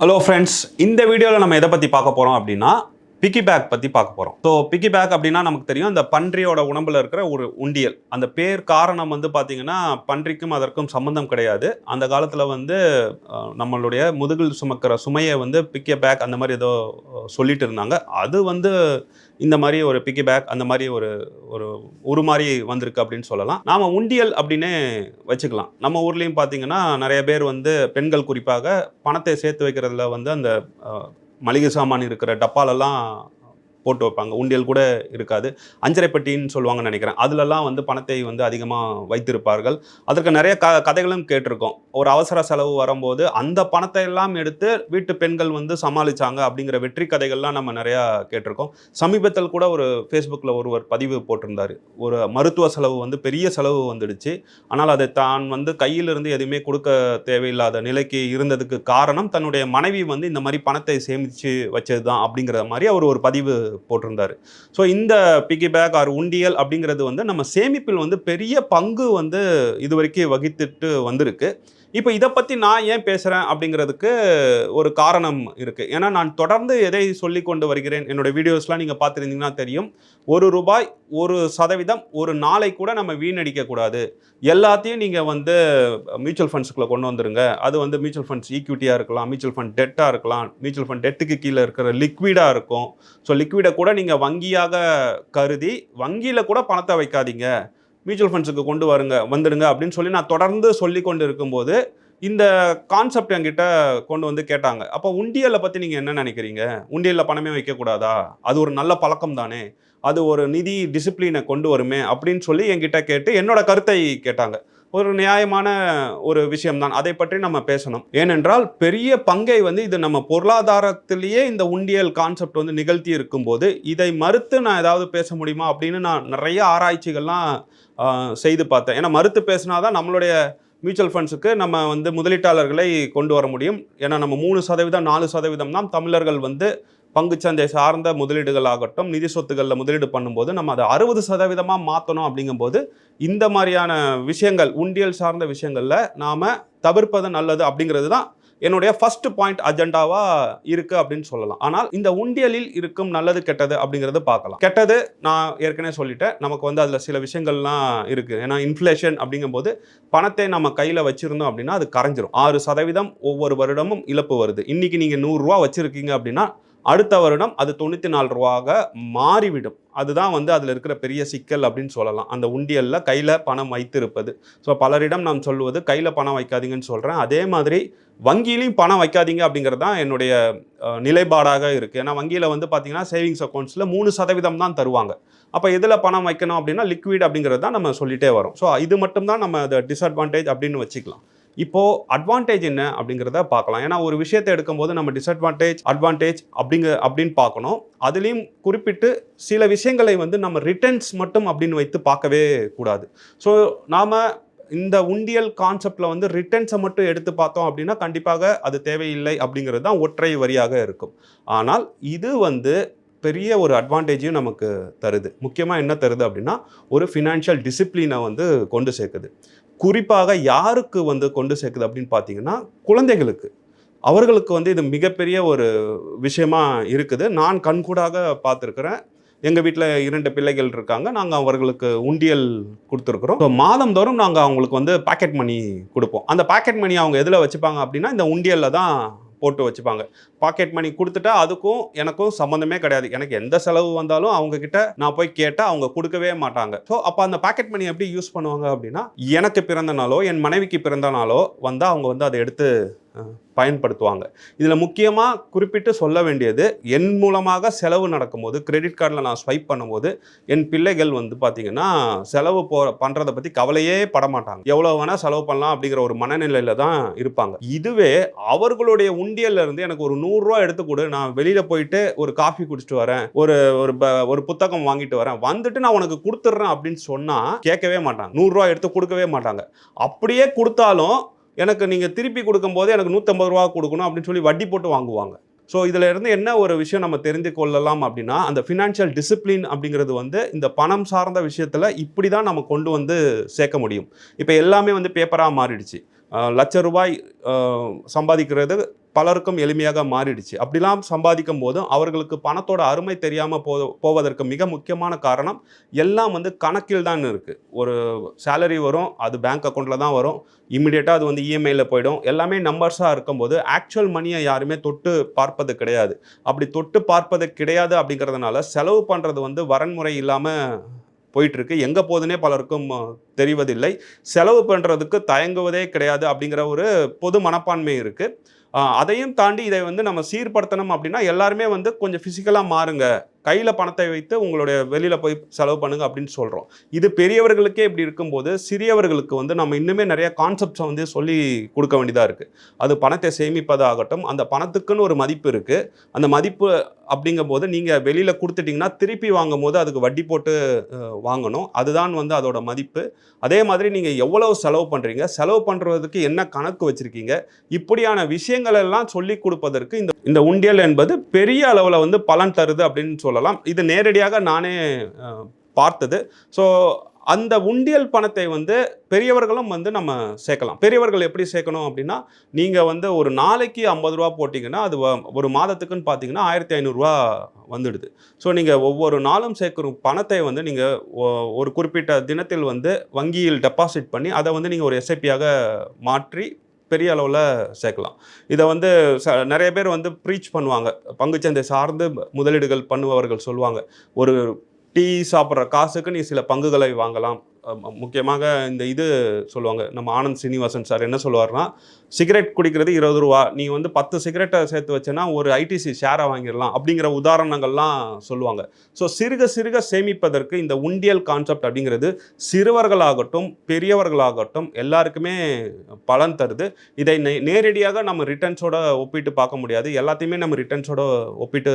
Hello friends இந்த வீடியோவில் நம்ம எதை பற்றி பார்க்க போகிறோம் அப்படின்னா பிக்கி பேக் பற்றி பார்க்க போகிறோம் ஸோ பிக்கி பேக் அப்படின்னா நமக்கு தெரியும் அந்த பன்றியோட உடம்புல இருக்கிற ஒரு உண்டியல். அந்த பேர் காரணம் வந்து பார்த்தீங்கன்னா பன்றிக்கும் அதற்கும் சம்மந்தம் கிடையாது. அந்த காலத்தில் வந்து நம்மளுடைய முதுகில் சுமக்கிற சுமையை வந்து பிக்கி பேக் அந்த மாதிரி ஏதோ சொல்லிட்டு இருந்தாங்க. அது வந்து இந்த மாதிரி ஒரு பிக்கி பேக் அந்த மாதிரி ஒரு ஒரு ஒரு மாதிரி வந்திருக்கு அப்படின்னு சொல்லலாம். நாம் உண்டியல் அப்படின்னே வச்சுக்கலாம். நம்ம ஊர்லேயும் பார்த்தீங்கன்னா நிறைய பேர் வந்து பெண்கள் குறிப்பாக பணத்தை சேர்த்து வைக்கிறதுல வந்து அந்த மளிகை சாமான் இருக்கிற டப்பாலெல்லாம் போட்டு வைப்பாங்க. உண்டியல் கூட இருக்காது. அஞ்சரைப்பட்டின்னு சொல்லுவாங்கன்னு நினைக்கிறேன். அதுலலாம் வந்து பணத்தை வந்து அதிகமாக வைத்திருப்பார்கள். அதற்கு நிறைய க கதைகளும் கேட்டிருக்கோம். ஒரு அவசர செலவு வரும்போது அந்த பணத்தை எல்லாம் எடுத்து வீட்டு பெண்கள் வந்து சமாளிச்சாங்க அப்படிங்கிற வெற்றி கதைகள்லாம் நம்ம நிறையா கேட்டிருக்கோம். சமீபத்தில் கூட ஒரு ஃபேஸ்புக்கில் ஒருவர் பதிவு போட்டிருந்தார். ஒரு மருத்துவ செலவு வந்து பெரிய செலவு வந்துடுச்சு. ஆனால் அதை தான் வந்து கையிலிருந்து எதுவுமே கொடுக்க தேவையில்லாத நிலைக்கு இருந்ததுக்கு காரணம் தன்னுடைய மனைவி வந்து இந்த மாதிரி பணத்தை சேமித்து வச்சது தான் அப்படிங்கிற மாதிரி அவர் ஒரு பதிவு போட்டிருந்தார். ஸோ இந்த பிகி பேக் ஆர் உண்டியல் அப்படிங்கிறது வந்து நம்ம சேமிப்பில் வந்து பெரிய பங்கு வந்து இது வரைக்கும் வகித்துட்டு வந்திருக்கு. இப்போ இதை பற்றி நான் ஏன் பேசுகிறேன் அப்படிங்கிறதுக்கு ஒரு காரணம் இருக்குது ஏன்னா நான் தொடர்ந்து எதை சொல்லி கொண்டு வருகிறேன் என்னோட வீடியோஸ்லாம் நீங்கள் பார்த்துருந்தீங்கன்னா தெரியும். ஒரு ரூபாய் ஒரு சதவீதம் ஒரு நாளை கூட நம்ம வீணடிக்கக்கூடாது எல்லாத்தையும் நீங்கள் வந்து மியூச்சுவல் ஃபண்ட்ஸுக்குள்ளே கொண்டு வந்துருங்க. அது வந்து மியூச்சுவல் ஃபண்ட்ஸ் ஈக்விட்டியாக இருக்கலாம் மியூச்சுவல் ஃபண்ட் டெட்டாக இருக்கலாம் மியூச்சுவல் ஃபண்ட் டெட்டுக்கு கீழே இருக்கிற லிக்விடாக இருக்கும். ஸோ லிக்விடை கூட நீங்கள் வங்கியாக கருதி வங்கியில் கூட பணத்தை வைக்காதீங்க. மியூச்சுவல் ஃபண்ட்ஸுக்கு கொண்டு வருங்க வந்துடுங்க அப்படின்னு சொல்லி நான் தொடர்ந்து சொல்லி கொண்டு இருக்கும்போது இந்த கான்செப்ட் என்கிட்ட கொண்டு வந்து கேட்டாங்க. அப்போ உண்டியலை பற்றி நீங்கள் என்ன நினைக்கிறீங்க? உண்டியலில் பணமே வைக்கக்கூடாதா? அது ஒரு நல்ல பழக்கம் தானே? அது ஒரு நிதி டிசிப்ளினை கொண்டு வருமே அப்படின்னு சொல்லி என்கிட்ட கேட்டு என்னோட கருத்தை கேட்டாங்க. ஒரு நியாயமான ஒரு விஷயம்தான். அதை பற்றி நம்ம பேசணும். ஏனென்றால் பெரிய பங்கை வந்து இது நம்ம பொருளாதாரத்திலேயே இந்த உண்டியல் கான்செப்ட் வந்து நிகழ்த்தி இருக்கும்போது இதை மறுத்து நான் ஏதாவது பேச முடியுமா அப்படின்னு நான் நிறைய ஆராய்ச்சிகள்லாம் செய்து பார்த்தேன். ஏன்னா மறுத்து பேசினாதான் நம்மளுடைய மியூச்சுவல் ஃபண்ட்ஸுக்கு நம்ம வந்து முதலீட்டாளர்களை கொண்டு வர முடியும். ஏன்னா நம்ம மூணு சதவீதம் நாலு சதவீதம் தான் தமிழர்கள் வந்து பங்குச்சந்தை சார்ந்த முதலீடுகள் ஆகட்டும் நிதி சொத்துக்களில் முதலீடு பண்ணும்போது நம்ம அதை அறுபது சதவீதமாக மாற்றணும் அப்படிங்கும்போது இந்த மாதிரியான விஷயங்கள் உண்டியல் சார்ந்த விஷயங்களில் நாம் தவிர்ப்பது நல்லது அப்படிங்கிறது தான் என்னுடைய ஃபர்ஸ்ட் பாயிண்ட் அஜெண்டாவாக இருக்குது அப்படின்னு சொல்லலாம். ஆனால் இந்த உண்டியலில் இருக்கும் நல்லது கெட்டது அப்படிங்கிறது பார்க்கலாம். கெட்டது நான் ஏற்கனவே சொல்லிட்டேன். நமக்கு வந்து அதில் சில விஷயங்கள்லாம் இருக்குது ஏன்னா இன்ஃப்ளேஷன் அப்படிங்கும்போது பணத்தை நம்ம கையில் வச்சுருந்தோம் அப்படின்னா அது கரைஞ்சிரும். ஆறு சதவீதம் ஒவ்வொரு வருடமும் இழப்பு வருது. இன்றைக்கி நீங்கள் நூறுரூவா வச்சுருக்கீங்க அப்படின்னா அடுத்த வருடம் அது தொண்ணூற்றி நாலு ரூபாக மாறிவிடும். அதுதான் வந்து அதில் இருக்கிற பெரிய சிக்கல் அப்படின்னு சொல்லலாம். அந்த உண்டியலில் கையில் பணம் வைத்திருப்பது. ஸோ பலரிடம் நான் சொல்லுவது கையில் பணம் வைக்காதீங்கன்னு சொல்கிறேன் அதே மாதிரி வங்கியிலையும் பணம் வைக்காதீங்க அப்படிங்கிறது தான் என்னுடைய நிலைப்பாடாக இருக்குது ஏன்னா வங்கியில் வந்து பார்த்தீங்கன்னா சேவிங்ஸ் அக்கௌண்ட்ஸில் மூணு சதவீதம் தான் தருவாங்க. அப்போ எதில் பணம் வைக்கணும் அப்படின்னா லிக்விட் அப்படிங்கிறது தான் நம்ம சொல்லிகிட்டே வரோம். ஸோ இது மட்டும் தான் நம்ம அதை டிஸ்அட்வான்டேஜ் அப்படின்னு வச்சுக்கலாம். இப்போது அட்வான்டேஜ் என்ன அப்படிங்கிறத பார்க்கலாம். ஏன்னா ஒரு விஷயத்தை எடுக்கும்போது நம்ம டிஸ்அட்வான்டேஜ் அட்வான்டேஜ் அப்படிங்க அப்படின்னு பார்க்கணும். அதுலேயும் குறிப்பிட்டு சில விஷயங்களை வந்து நம்ம ரிட்டர்ன்ஸ் மட்டும் அப்படின்னு வைத்து பார்க்கவே கூடாது. ஸோ நாம் இந்த உண்டியல் கான்செப்டில் வந்து ரிட்டர்ன்ஸை மட்டும் எடுத்து பார்த்தோம் அப்படின்னா கண்டிப்பாக அது தேவையில்லை அப்படிங்கிறது தான் ஒற்றை வரியாக இருக்கும். ஆனால் இது வந்து பெரிய ஒரு அட்வான்டேஜையும் நமக்கு தருது. முக்கியமாக என்ன தருது அப்படின்னா ஒரு ஃபினான்ஷியல் டிசிப்ளினை வந்து கொண்டு சேர்க்குது. குறிப்பாக யாருக்கு வந்து கொண்டு சேர்க்குது அப்படின்னு பார்த்தீங்கன்னா குழந்தைகளுக்கு. அவர்களுக்கு வந்து இது மிகப்பெரிய ஒரு விஷயமா இருக்குது. நான் கண்கூடாக பார்த்துருக்குறேன். எங்கள் வீட்டில் இரண்டு பிள்ளைகள் இருக்காங்க. நாங்கள் அவர்களுக்கு உண்டியல் கொடுத்துருக்குறோம். ஸோ மாதந்தோறும் நாங்கள் அவங்களுக்கு வந்து பாக்கெட் மணி கொடுப்போம். அந்த பாக்கெட் மணி அவங்க எதில் வச்சுப்பாங்க அப்படின்னா இந்த உண்டியலில் தான் போட்டு வச்சுப்பாங்க. பாக்கெட் மணி கொடுத்துட்டா அதுக்கும் எனக்கும் சம்மந்தமே கிடையாது. எனக்கு எந்த செலவு வந்தாலும் அவங்க கிட்ட நான் போய் கேட்டால் அவங்க கொடுக்கவே மாட்டாங்க. ஸோ அப்போ அந்த பாக்கெட் மணி எப்படி யூஸ் பண்ணுவாங்க அப்படின்னா எனக்கு பிறந்த நாளோ என் மனைவிக்கு பிறந்த நாளோ வந்தால் அவங்க வந்து அதை எடுத்து பயன்படுத்துவாங்க. இதில் முக்கியமாக குறிப்பிட்டு சொல்ல வேண்டியது என் மூலமாக செலவு நடக்கும்போது கிரெடிட் கார்டில் நான் ஸ்வைப் பண்ணும்போது என் பிள்ளைகள் வந்து பார்த்திங்கன்னா செலவு போ பண்ணுறதை பற்றி கவலையே படமாட்டாங்க எவ்வளோ வேணால் செலவு பண்ணலாம் அப்படிங்கிற ஒரு மனநிலையில் தான் இருப்பாங்க. இதுவே அவர்களுடைய உண்டியலேருந்து எனக்கு ஒரு நூறுரூவா எடுத்து கொடு நான் வெளியில் போயிட்டு ஒரு காஃபி குடிச்சிட்டு வரேன் ஒரு ஒரு ப- ஒரு புத்தகம் வாங்கிட்டு வரேன் வந்துட்டு நான் உனக்கு கொடுத்துட்றேன் அப்படின்னு சொன்னால் கேட்கவே மாட்டாங்க. நூறுரூவா எடுத்து கொடுக்கவே மாட்டாங்க. அப்படியே கொடுத்தாலும் எனக்கு நீங்கள் திருப்பி கொடுக்கும்போது எனக்கு நூற்றம்பது ரூபா கொடுக்கணும் அப்படின்னு சொல்லி வட்டி போட்டு வாங்குவாங்க. ஸோ இதில் இருந்து என்ன ஒரு விஷயம் நம்ம தெரிந்து கொள்ளலாம் அப்படின்னா அந்த ஃபினான்ஷியல் டிசிப்ளின் அப்படிங்கிறது வந்து இந்த பணம் சார்ந்த விஷயத்தில் இப்படி தான் நம்ம கொண்டு வந்து சேர்க்க முடியும். இப்போ எல்லாமே வந்து பேப்பராக மாறிடுச்சு. லட்ச ரூபாய் சம்பாதிக்கிறது பலருக்கும் எளிமையாக மாறிடுச்சு. அப்படிலாம் சம்பாதிக்கும் போதும் அவர்களுக்கு பணத்தோட அருமை தெரியாமல் போ போவதற்கு மிக முக்கியமான காரணம் எல்லாம் வந்து கணக்கில் தான் இருக்குது ஒரு சேலரி வரும் அது பேங்க் அக்கௌண்ட்டில் தான் வரும். இமிடியேட்டாக அது வந்து இஎம்ஐயில் போயிடும். எல்லாமே நம்பர்ஸாக இருக்கும்போது ஆக்சுவல் மணியை யாருமே தொட்டு பார்ப்பது கிடையாது. அப்படி தொட்டு பார்ப்பது கிடையாது அப்படிங்கிறதுனால செலவு பண்ணுறது வந்து வரன்முறை இல்லாமல் போயிட்டுருக்கு. எங்கே போகுதுன்னே பலருக்கும் தெரிவதில்லை. செலவு பண்ணுறதுக்கு தயங்குவதே கிடையாது அப்படிங்கிற ஒரு பொது மனப்பான்மை இருக்குது அதையும் தாண்டி இதை வந்து நம்ம சீர்படுத்தணும் அப்படின்னா எல்லாருமே வந்து கொஞ்சம் ஃபிசிக்கலாக மாறுங்க. கையில் பணத்தை வைத்து உங்களுடைய வெளியில் போய் செலவு பண்ணுங்க அப்படின்னு சொல்கிறோம் இது பெரியவர்களுக்கே இப்படி இருக்கும்போது சிறியவர்களுக்கு வந்து நம்ம இன்னுமே நிறைய கான்செப்ட்ஸை வந்து சொல்லி கொடுக்க வேண்டியதாக இருக்குது அது பணத்தை சேமிப்பதாகட்டும் அந்த பணத்துக்குன்னு ஒரு மதிப்பு இருக்குது அந்த மதிப்பு அப்படிங்கும்போது நீங்கள் வெளியில் கொடுத்துட்டிங்கன்னா திருப்பி வாங்கும் போது அதுக்கு வட்டி போட்டு வாங்கணும். அதுதான் வந்து அதோட மதிப்பு. அதே மாதிரி நீங்கள் எவ்வளவு செலவு பண்ணுறீங்க செலவு பண்ணுறதுக்கு என்ன கணக்கு வச்சுருக்கீங்க? இப்படியான விஷயங்கள் எல்லாம் சொல்லி கொடுப்பதற்கு இந்த இந்த உண்டியல் என்பது பெரிய அளவில் வந்து பலன் தருது அப்படின்னு சொல்லலாம். இது நேரடியாக நானே பார்த்தது. ஸோ அந்த உண்டியல் பணத்தை வந்து பெரியவர்களும் வந்து நம்ம சேர்க்கலாம். பெரியவர்கள் எப்படி சேர்க்கணும் அப்படின்னா நீங்கள் வந்து ஒரு நாளைக்கு ஐம்பது ரூபா போட்டிங்கன்னா அது வ- ஒரு மாதத்துக்குன்னு பார்த்தீங்கன்னா ஆயிரத்தி ஐநூறுரூவா வந்துடுது. ஸோ நீங்கள் ஒவ்வொரு நாளும் சேர்க்குற பணத்தை வந்து நீங்கள் ஒரு குறிப்பிட்ட தினத்தில் வந்து வங்கியில் டெபாசிட் பண்ணி அதை வந்து நீங்கள் ஒரு எஸ்ஐபியாக மாற்றி பெரிய அளவில் சேர்க்கலாம். இதை வந்து ச நிறைய பேர் வந்து ப்ரீச் பண்ணுவாங்க. பங்குச்சந்தை சார்ந்து முதலீடுகள் பண்ணுபவர்கள் சொல்லுவாங்க. ஒரு டீ சாப்பிட்ற காசுக்கு நீ சில பங்குகளை வாங்கலாம். முக்கியமாக இந்த இது சொல்லுவாங்க நம்ம ஆனந்த் சீனிவாசன் சார் என்ன சொல்லுவார்னா சிகரெட் குடிக்கிறது இருபது ரூபா நீ வந்து பத்து சிகரெட்டை சேர்த்து வச்சேன்னா ஒரு ஐடிசி ஷேரை வாங்கிடலாம் அப்படிங்கிற உதாரணங்கள்லாம் சொல்லுவாங்க. ஸோ சிறுக சிறுக சேமிப்பதற்கு இந்த உண்டியல் கான்செப்ட் அப்படிங்கிறது சிறுவர்களாகட்டும் பெரியவர்களாகட்டும் எல்லாருக்குமே பலன் தருது. இதை நே நேரடியாக நம்ம ரிட்டர்ன்ஸோட ஒப்பிட்டு பார்க்க முடியாது. எல்லாத்தையுமே நம்ம ரிட்டர்ன்ஸோட ஒப்பிட்டு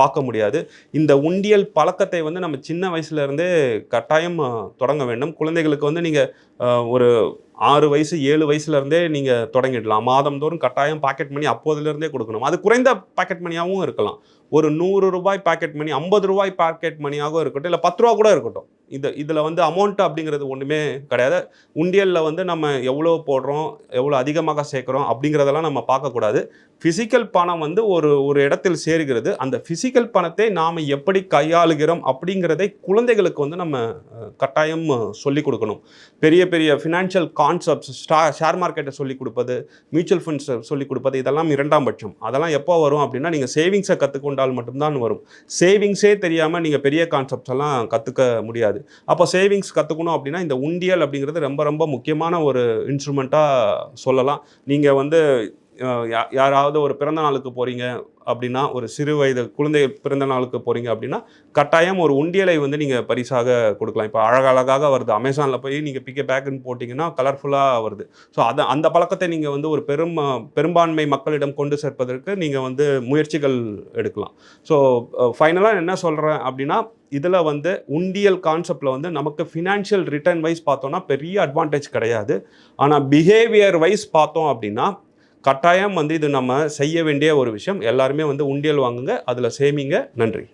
பார்க்க முடியாது. இந்த உண்டியல் பழக்கத்தை வந்து நம்ம சின்ன வயசுலேருந்தே கட்டாயம் தொடங்க வேண்டும். குழந்தைகளுக்கு வந்து நீங்கள் ஒரு ஆறு வயசு ஏழு வயசுலேருந்தே நீங்கள் தொடங்கிடலாம். மாதந்தோறும் கட்டாயம் பாக்கெட் மணி அப்போதுலேருந்தே கொடுக்கணும். அது குறைந்த பாக்கெட் மணியாகவும் இருக்கலாம். ஒரு நூறு ரூபாய் பாக்கெட் மணி ஐம்பது ரூபாய் பாக்கெட் மணியாகவும் இருக்கட்டும் இல்லை பத்து ரூபா கூட இருக்கட்டும். இது இதில் வந்து அமௌண்ட் அப்படிங்கிறது ஒன்றுமே கிடையாது. உண்டியலில் வந்து நம்ம எவ்வளோ போடுறோம் எவ்வளோ அதிகமாக சேர்க்குறோம் அப்படிங்கிறதெல்லாம் நம்ம பார்க்கக்கூடாது ஃபிசிக்கல் பணம் வந்து ஒரு ஒரு இடத்தில் சேருகிறது. அந்த ஃபிசிக்கல் பணத்தை நாம் எப்படி கையாளுகிறோம் அப்படிங்கிறதை குழந்தைகளுக்கு வந்து நம்ம கட்டாயம் சொல்லிக் கொடுக்கணும். பெரிய பெரிய ஃபினான்ஷியல் கான்செப்ட்ஸ் ஸ்டா ஷேர் மார்க்கெட்டை சொல்லிக் கொடுப்பது மியூச்சுவல் ஃபண்ட்ஸ் சொல்லிக் கொடுப்பது இதெல்லாம் இரண்டாம் பட்சம். அதெல்லாம் எப்போ வரும் அப்படின்னா நீங்கள் சேவிங்ஸை கற்றுக்கொண்டால் மட்டும்தான் வரும். சேவிங்ஸே தெரியாமல் நீங்கள் பெரிய கான்செப்ட்ஸ் எல்லாம் கற்றுக்க முடியாது. அப்போ சேவிங்ஸ் கற்றுக்கணும் அப்படின்னா இந்த உண்டியல் அப்படிங்கிறது ரொம்ப ரொம்ப முக்கியமான ஒரு இன்ஸ்ட்ருமெண்ட்டாக சொல்லலாம். நீங்கள் வந்து யாராவது ஒரு பிறந்த நாளுக்கு போகிறீங்க அப்படின்னா ஒரு சிறு வயது குழந்தை பிறந்த நாளுக்கு போகிறீங்க அப்படின்னா கட்டாயம் ஒரு உண்டியலை வந்து நீங்கள் பரிசாக கொடுக்கலாம். இப்போ அழகழகாக வருது. அமேசானில் போய் நீங்கள் பிக்க பேக்குன்னு போட்டிங்கன்னா கலர்ஃபுல்லாக வருது. ஸோ அதை அந்த பழக்கத்தை நீங்கள் வந்து ஒரு பெரும் பெரும்பான்மை மக்களிடம் கொண்டு சேர்ப்பதற்கு நீங்கள் வந்து முயற்சிகள் எடுக்கலாம். ஸோ ஃபைனலாக என்ன சொல்கிறேன் அப்படின்னா இதில் வந்து உண்டியல் கான்செப்டில் வந்து நமக்கு ஃபினான்ஷியல் ரிட்டர்ன் வைஸ் பார்த்தோன்னா பெரிய அட்வான்டேஜ் கிடையாது. ஆனால் பிஹேவியர் வைஸ் பார்த்தோம் அப்படின்னா கட்டாயம் வந்து இது நம்ம செய்ய வேண்டிய ஒரு விஷயம். எல்லாருமே வந்து உண்டியல் வாங்குங்க அதில் சேமிங்க. நன்றி.